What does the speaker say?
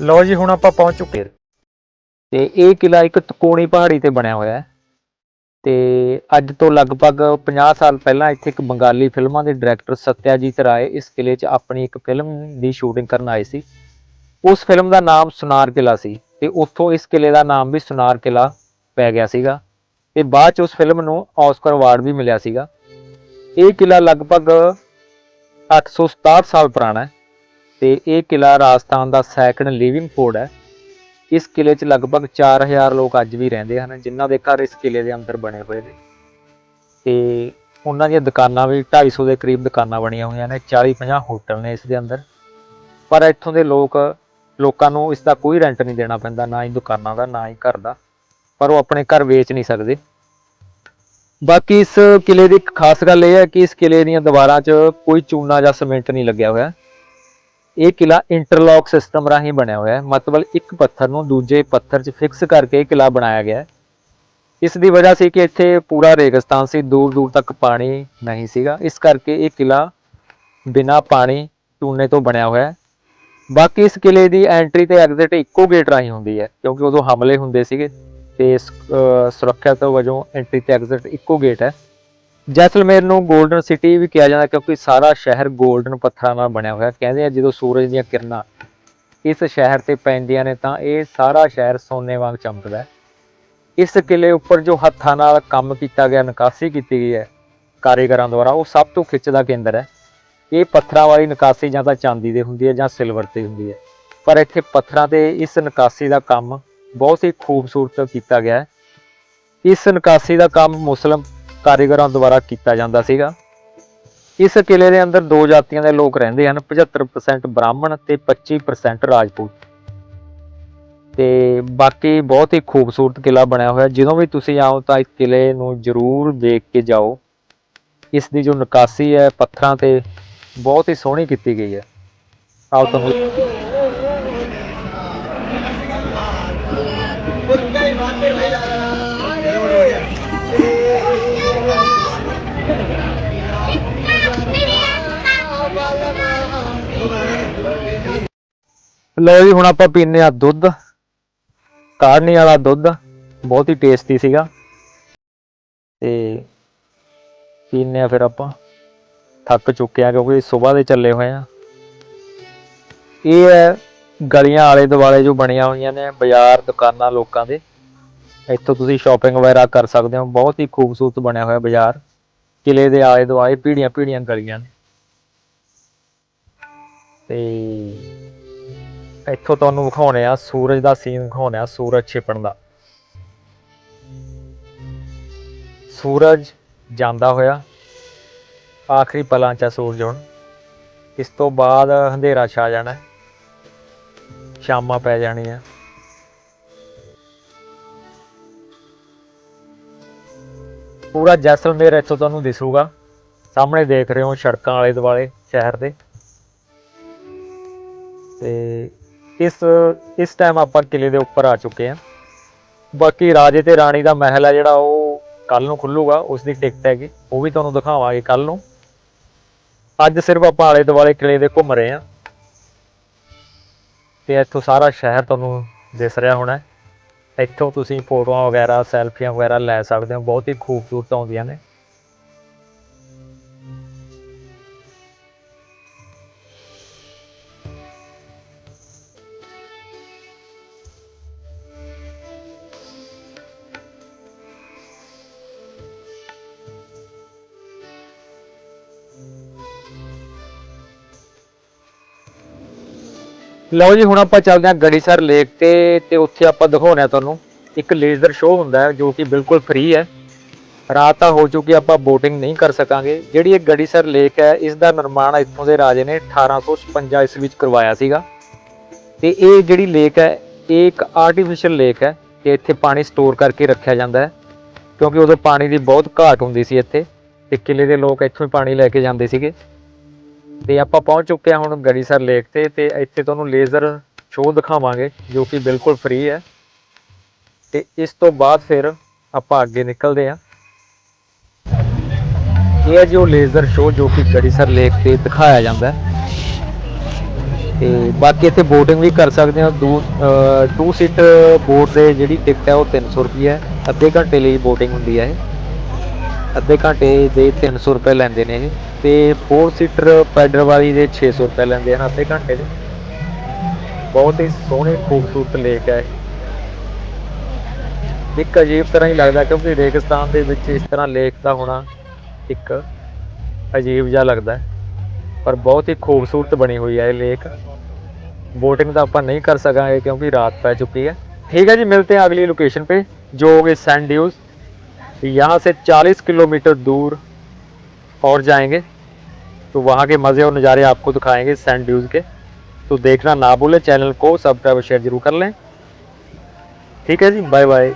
ਲਓ ਜੀ, ਹੁਣ ਆਪਾਂ ਪਹੁੰਚ ਚੁੱਕੇ ਹਾਂ। ਤੇ ਇਹ ਕਿਲਾ ਇੱਕ ਤਕੋਣੀ ਪਹਾੜੀ ਤੇ ਬਣਿਆ ਹੋਇਆ ਹੈ। ਤੇ ਅੱਜ ਤੋਂ ਲਗਭਗ 50 ਸਾਲ ਪਹਿਲਾਂ ਇੱਥੇ ਇੱਕ ਬੰਗਾਲੀ ਫਿਲਮਾਂ ਦੇ ਡਾਇਰੈਕਟਰ ਸਤਿਆਜੀਤ ਰਾਏ ਇਸ ਕਿਲੇ 'ਚ ਆਪਣੀ ਇੱਕ ਫਿਲਮ ਦੀ ਸ਼ੂਟਿੰਗ ਕਰਨ ਆਏ ਸੀ। ਉਸ ਫਿਲਮ ਦਾ ਨਾਮ ਸੁਨਾਰ ਕਿਲਾ ਸੀ ਤੇ ਉੱਥੋਂ ਇਸ ਕਿਲੇ ਦਾ ਨਾਮ ਵੀ ਸੁਨਾਰ ਕਿਲਾ ਪੈ ਗਿਆ ਸੀਗਾ। ਤੇ ਬਾਅਦ 'ਚ ਉਸ ਫਿਲਮ ਨੂੰ ਆਸਕਰ ਅਵਾਰਡ ਵੀ ਮਿਲਿਆ ਸੀਗਾ। ਇਹ ਕਿਲਾ ਲਗਭਗ 867 ਸਾਲ ਪੁਰਾਣਾ ਹੈ। ਤੇ ਇਹ ਕਿਲਾ ਰਾਜਸਥਾਨ ਦਾ ਸੈਕੰਡ ਲਿਵਿੰਗ ਫੋਰਡ ਹੈ। ਇਸ ਕਿਲੇ 'ਚ ਲਗਭਗ 4000 ਲੋਕ ਅੱਜ ਵੀ ਰਹਿੰਦੇ ਹਨ, ਜਿਨ੍ਹਾਂ ਦੇ ਘਰ ਇਸ ਕਿਲੇ ਦੇ ਅੰਦਰ ਬਣੇ ਹੋਏ ਨੇ। ਤੇ ਉਹਨਾਂ ਦੀਆਂ ਦੁਕਾਨਾਂ ਵੀ 250 ਦੇ ਕਰੀਬ ਦੁਕਾਨਾਂ ਬਣੀਆਂ ਹੋਈਆਂ ਨੇ 40-50 ਹੋਟਲ ਨੇ ਇਸ ਦੇ ਅੰਦਰ। ਪਰ ਇੱਥੋਂ ਦੇ ਲੋਕ, ਲੋਕਾਂ ਨੂੰ ਇਸ ਦਾ ਕੋਈ ਰੈਂਟ ਨਹੀਂ ਦੇਣਾ ਪੈਂਦਾ, ਨਾ ਹੀ ਦੁਕਾਨਾਂ ਦਾ, ਨਾ ਹੀ ਘਰ ਦਾ। ਪਰ ਉਹ ਆਪਣੇ ਘਰ ਵੇਚ ਨਹੀਂ ਸਕਦੇ। ਬਾਕੀ ਇਸ ਕਿਲੇ ਦੀ ਇੱਕ ਖਾਸ ਗੱਲ ਇਹ ਹੈ ਕਿ ਇਸ ਕਿਲੇ ਦੀਆਂ ਦੀਵਾਰਾਂ 'ਚ ਕੋਈ ਚੂਨਾ ਜਾਂ ਸੀਮੈਂਟ ਨਹੀਂ ਲੱਗਿਆ ਹੋਇਆ। ਇਹ ਕਿਲਾ ਇੰਟਰਲੌਕ ਸਿਸਟਮ ਰਾਹੀਂ ਬਣਿਆ ਹੋਇਆ ਹੈ। ਮਤਲਬ ਇੱਕ ਪੱਥਰ ਨੂੰ ਦੂਜੇ ਪੱਥਰ 'ਚ ਫਿਕਸ ਕਰਕੇ ਇਹ ਕਿਲਾ ਬਣਾਇਆ ਗਿਆ ਹੈ। ਇਸ ਦੀ ਵਜ੍ਹਾ ਸੀ ਕਿ ਇੱਥੇ ਪੂਰਾ ਰੇਗਿਸਤਾਨ ਸੀ, ਦੂਰ ਦੂਰ ਤੱਕ ਪਾਣੀ ਨਹੀਂ ਸੀਗਾ। ਇਸ ਕਰਕੇ ਇਹ ਕਿਲਾ ਬਿਨਾ ਪਾਣੀ ਚੂਨੇ ਤੋਂ ਬਣਿਆ ਹੋਇਆ ਹੈ। ਬਾਕੀ ਇਸ ਕਿਲੇ ਦੀ ਐਂਟਰੀ ਤੇ ਐਗਜ਼ਿਟ ਇੱਕੋ ਗੇਟ ਰਾਹੀਂ ਹੁੰਦੀ ਹੈ, ਕਿਉਂਕਿ ਉਦੋਂ ਹਮਲੇ ਹੁੰਦੇ ਸੀਗੇ ਤੇ ਸੁਰੱਖਿਆ ਤੋਂ ਵਜੋਂ ਐਂਟਰੀ ਤੇ ਐਗਜ਼ਿਟ ਇੱਕੋ ਗੇਟ ਹੈ। ਜੈਸਲਮੇਰ ਨੂੰ 골ਡਨ ਸਿਟੀ ਵੀ ਕਿਹਾ ਜਾਂਦਾ ਕਿਉਂਕਿ ਸਾਰਾ ਸ਼ਹਿਰ 골ਡਨ ਪੱਥਰਾਂ ਨਾਲ ਬਣਿਆ ਹੋਇਆ। ਕਹਿੰਦੇ ਆ ਜਦੋਂ ਸੂਰਜ ਦੀਆਂ ਕਿਰਨਾਂ ਇਸ ਸ਼ਹਿਰ ਤੇ ਪੈਂਦੀਆਂ ਨੇ ਤਾਂ ਇਹ ਸਾਰਾ ਸ਼ਹਿਰ ਸੋਨੇ ਵਾਂਗ ਚਮਕਦਾ ਹੈ। ਇਸ ਕਿਲੇ ਉੱਪਰ ਜੋ ਹੱਥਾਂ ਨਾਲ ਕੰਮ ਕੀਤਾ ਗਿਆ, ਨਕਾਸੀ ਕੀਤੀ ਗਈ ਹੈ ਕਾਰੀਗਰਾਂ ਦੁਆਰਾ, ਉਹ ਸਭ ਤੋਂ ਖਿੱਚ ਦਾ ਕੇਂਦਰ ਹੈ। ਇਹ ਪੱਥਰਾਂ ਵਾਲੀ ਨਕਾਸੀ ਜਾਂ ਤਾਂ ਚਾਂਦੀ ਦੇ ਹੁੰਦੀ ਹੈ ਜਾਂ ਸਿਲਵਰ ਤੇ ਹੁੰਦੀ ਹੈ। ਪਰ ਇੱਥੇ ਪੱਥਰਾਂ ਤੇ ਇਸ ਨਕਾਸੀ ਦਾ ਕੰਮ ਬਹੁਤ ਹੀ ਖੂਬਸੂਰਤ ਕੀਤਾ ਗਿਆ ਹੈ। ਇਸ ਨਕਾਸੀ ਦਾ ਕੰਮ ਮੁਸਲਮ ਕਾਰੀਗਰਾਂ ਦੁਆਰਾ ਕੀਤਾ ਜਾਂਦਾ ਸੀਗਾ। ਇਸ ਕਿਲੇ ਦੇ ਅੰਦਰ ਦੋ ਜਾਤੀਆਂ ਦੇ ਲੋਕ ਰਹਿੰਦੇ ਹਨ 75% ਬ੍ਰਾਹਮਣ ਤੇ 25% ਰਾਜਪੂਤ। ਤੇ ਬਾਕੀ ਬਹੁਤ ਹੀ ਖੂਬਸੂਰਤ ਕਿਲਾ ਬਣਿਆ ਹੋਇਆ। ਜਦੋਂ ਵੀ ਤੁਸੀਂ ਆਓ ਤਾਂ ਇਸ ਕਿਲੇ ਨੂੰ ਜ਼ਰੂਰ ਦੇਖ ਕੇ ਜਾਓ। ਇਸ ਦੀ ਜੋ ਨਕਾਸੀ ਹੈ, ਪੱਥਰਾਂ ਤੇ ਬਹੁਤ ਹੀ ਸੋਹਣੀ ਕੀਤੀ ਗਈ ਹੈ। ਆਓ ਤੁਹਾਨੂੰ ਲਓ ਜੀ, ਹੁਣ ਆਪਾਂ ਪੀਨੇ ਆ ਦੁੱਧ। ਕਾੜਨੀ ਵਾਲਾ ਦੁੱਧ, ਬਹੁਤ ਹੀ ਟੇਸਟੀ ਸੀਗਾ। ਤੇ ਪੀਨੇ ਆ ਫਿਰ ਆਪਾਂ। ਥੱਕ ਚੁੱਕੇ ਆ ਕਿਉਂਕਿ ਸਵੇਰ ਦੇ ਚੱਲੇ ਹੋਏ ਆ ਇਹ ਹੈ ਗਲੀਆਂ ਆਲੇ ਦੁਆਲੇ ਜੋ ਬਣੀਆਂ ਹੋਈਆਂ ਨੇ, ਬਾਜ਼ਾਰ, ਦੁਕਾਨਾਂ ਲੋਕਾਂ ਦੇ। ਇੱਥੋਂ ਤੁਸੀਂ ਸ਼ਾਪਿੰਗ ਵਗੈਰਾ ਕਰ ਸਕਦੇ ਹੋ। ਬਹੁਤ ਹੀ ਖੂਬਸੂਰਤ ਬਣਿਆ ਹੋਇਆ ਬਾਜ਼ਾਰ। ਕਿਲੇ ਦੇ ਆਲੇ ਦੁਆਲੇ ਪੀੜੀਆਂ ਪੀੜੀਆਂ ਗਲੀਆਂ ਨੇ। ਤੇ ਇੱਥੋਂ ਤੁਹਾਨੂੰ ਵਿਖਾਉਣੇ ਆ, ਸੂਰਜ ਦਾ ਸੀਨ ਵਿਖਾਉਣੇ ਆ, ਸੂਰਜ ਛਿਪਣ ਦਾ। ਸੂਰਜ ਜਾਂਦਾ ਹੋਇਆ, ਆਖਰੀ ਪਲਾਂ 'ਚ ਸੂਰਜ ਹੁਣ। ਇਸ ਤੋਂ ਬਾਅਦ ਹਨੇਰਾ ਛਾ ਜਾਣਾ ਸ਼ਾਮਾਂ ਪੈ ਜਾਣੀਆਂ। ਪੂਰਾ ਜੈਸਲਮੇਰ ਇੱਥੋਂ ਤੁਹਾਨੂੰ ਦਿਸੂਗਾ। ਸਾਹਮਣੇ ਦੇਖ ਰਹੇ ਹੋ ਸੜਕਾਂ ਆਲੇ ਦੁਆਲੇ ਸ਼ਹਿਰ ਦੇ। ਤੇ ਇਸ ਇਸ ਟਾਈਮ ਆਪਾਂ ਕਿਲੇ ਦੇ ਉੱਪਰ ਆ ਚੁੱਕੇ ਹਾਂ। ਬਾਕੀ ਰਾਜੇ ਤੇ ਰਾਣੀ ਦਾ ਮਹਿਲ ਹੈ ਜਿਹੜਾ ਉਹ ਕੱਲ ਨੂੰ ਖੁੱਲੂਗਾ ਉਸ ਦੀ ਟਿਕਟ ਹੈਗੀ, ਉਹ ਵੀ ਤੁਹਾਨੂੰ ਦਿਖਾਵਾਂਗੇ ਕੱਲ ਨੂੰ। ਅੱਜ ਸਿਰਫ ਆਪਾਂ ਆਲੇ ਦੁਆਲੇ ਕਿਲੇ ਦੇ ਘੁੰਮ ਰਹੇ ਹਾਂ। ਤੇ ਇੱਥੋਂ ਸਾਰਾ ਸ਼ਹਿਰ ਤੁਹਾਨੂੰ ਦਿਸ ਰਿਹਾ ਹੋਣਾ ਇੱਥੋਂ ਤੁਸੀਂ ਫੋਟੋਆਂ ਵਗੈਰਾ, ਸੈਲਫੀਆਂ ਵਗੈਰਾ ਲੈ ਸਕਦੇ ਹੋ, ਬਹੁਤ ਹੀ ਖੂਬਸੂਰਤ ਆਉਂਦੀਆਂ ਨੇ। ਲਓ ਜੀ, ਹੁਣ ਆਪਾਂ ਚੱਲਦੇ ਹਾਂ ਗੜੀਸਰ ਲੇਕ ਤੇ ਤੇ ਉੱਥੇ ਆਪਾਂ ਦਿਖਾਉਣੇ ਆ ਤੁਹਾਨੂੰ। ਇੱਕ ਲੇਜ਼ਰ ਸ਼ੋਅ ਹੁੰਦਾ ਹੈ, ਜੋ ਕਿ ਬਿਲਕੁਲ ਫ੍ਰੀ ਹੈ। ਰਾਤ ਤਾਂ ਹੋ ਚੁੱਕੀ ਆਪਾਂ ਬੋਟਿੰਗ ਨਹੀਂ ਕਰ ਸਕਾਂਗੇ। ਜਿਹੜੀ ਇਹ ਗੜੀਸਰ ਲੇਕ ਹੈ, ਇਸ ਦਾ ਨਿਰਮਾਣ ਇੱਥੋਂ ਦੇ ਰਾਜੇ ਨੇ 1856 ਇਸ ਵਿੱਚ ਕਰਵਾਇਆ ਸੀਗਾ। ਤੇ ਇਹ ਜਿਹੜੀ ਲੇਕ ਹੈ, ਇਹ ਇੱਕ ਆਰਟੀਫੀਸ਼ੀਅਲ ਲੇਕ ਹੈ, ਤੇ ਇੱਥੇ ਪਾਣੀ ਸਟੋਰ ਕਰਕੇ ਰੱਖਿਆ ਜਾਂਦਾ ਹੈ। ਕਿਉਂਕਿ ਉਦੋਂ ਪਾਣੀ ਦੀ ਬਹੁਤ ਘਾਟ ਹੁੰਦੀ ਸੀ ਇੱਥੇ, ਤੇ ਕਿਲੇ ਦੇ ਲੋਕ ਇੱਥੋਂ ਹੀ ਪਾਣੀ ਲੈ ਕੇ ਜਾਂਦੇ ਸੀਗੇ। ਤੇ ਆਪਾਂ ਪਹੁੰਚ ਚੁੱਕੇ ਹਾਂ ਹੁਣ ਗੜੀਸਰ ਲੇਕ ਤੇ ਤੇ ਇੱਥੇ ਤੁਹਾਨੂੰ ਲੇਜ਼ਰ ਸ਼ੋਅ ਦਿਖਾਵਾਂਗੇ, ਜੋ ਕਿ ਬਿਲਕੁਲ ਫ੍ਰੀ ਹੈ। ਤੇ ਇਸ ਤੋਂ ਬਾਅਦ ਫਿਰ ਆਪਾਂ ਅੱਗੇ ਨਿਕਲਦੇ ਹਾਂ। ਇਹ ਹੈ ਜੋ ਲੇਜ਼ਰ ਸ਼ੋਅ ਜੋ ਕਿ ਗੜੀਸਰ ਲੇਕ ਤੇ ਦਿਖਾਇਆ ਜਾਂਦਾ ਹੈ। ਤੇ ਬਾਕੀ ਇੱਥੇ ਬੋਟਿੰਗ ਵੀ ਕਰ ਸਕਦੇ ਹੋ। ਦੋ ਟੂ ਸੀਟ ਬੋਟ ਦੇ ਜਿਹੜੀ ਟਿਕਟ ਹੈ ਉਹ 300 ਰੁਪਏ ਹੈ। ਅੱਧੇ ਘੰਟੇ ਲਈ ਬੋਟਿੰਗ ਹੁੰਦੀ ਹੈ ਇਹ। ਅੱਧੇ ਘੰਟੇ ਦੇ 300 ਰੁਪਏ ਲੈਂਦੇ ਨੇ ਇਹ ਤੇ 4 ਸੀਟਰ ਪੈਡਲ ਵਾਲੀ ਦੇ 600 ਰੁਪਏ ਲੈਂਦੇ ਹਨ ਅੱਧੇ ਘੰਟੇ ਦੇ ਬਹੁਤ ਹੀ ਸੋਹਣੀ ਖੂਬਸੂਰਤ ਲੇਕ ਹੈ ਇਹ। ਇੱਕ ਅਜੀਬ ਤਰ੍ਹਾਂ ਹੀ ਲੱਗਦਾ ਕਿਉਂਕਿ ਰੇਗਿਸਤਾਨ ਦੇ ਵਿੱਚ ਇਸ ਤਰ੍ਹਾਂ ਲੇਕ ਦਾ ਹੋਣਾ ਇੱਕ ਅਜੀਬ ਜਿਹਾ ਲੱਗਦਾ ਹੈ ਪਰ ਬਹੁਤ ਹੀ ਖੂਬਸੂਰਤ ਬਣੀ ਹੋਈ है ये लेक बोटिंग तो अपन नहीं कर सकेंगे क्योंकि रात पै चुकी है ठीक है जी मिलते हैं अगली लोकेशन पे जो होगी सैंड ड्यूज यहाँ से 40 किलोमीटर दूर और जाएँगे तो वहाँ के मज़े और नज़ारे आपको दिखाएँगे सेंट ड्यूज के। तो देखना ना भूलें, चैनल को सब्सक्राइब और शेयर ज़रूर कर लें। ठीक है जी बाय बाय